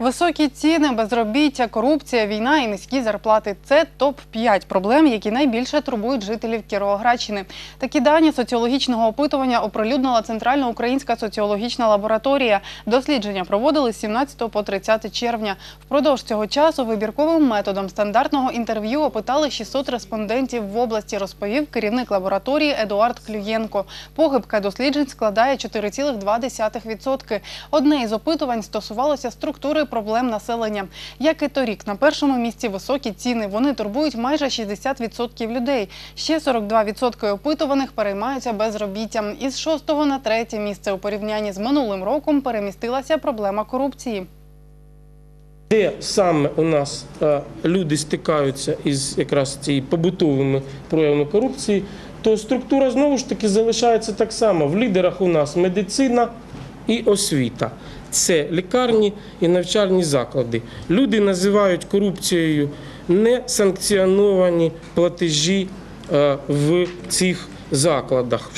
Високі ціни, безробіття, корупція, війна і низькі зарплати це топ 5 проблем, які найбільше турбують жителів Кіровоградщини. Такі дані соціологічного опитування оприлюднила Центральна українська соціологічна лабораторія. Дослідження проводили з 17 по 30 червня. Впродовж цього часу вибірковим методом стандартного інтерв'ю опитали 600 респондентів в області, розповів керівник лабораторії Едуард Клюєнко. Похибка досліджень складає 4,2%. Одне із опитувань стосувалося структури проблем населення. Як і торік, на першому місці високі ціни. Вони турбують майже 60% людей. Ще 42% опитуваних переймаються безробіттям. Із шостого на третє місце у порівнянні з минулим роком перемістилася проблема корупції. Де саме у нас е, люди стикаються із якраз цією побутовими проявами корупції, то структура знову ж таки залишається так само. В лідерах у нас медицина і освіта. Це лікарні і навчальні заклади. Люди називають корупцією несанкціоновані платежі е, в цих закладах.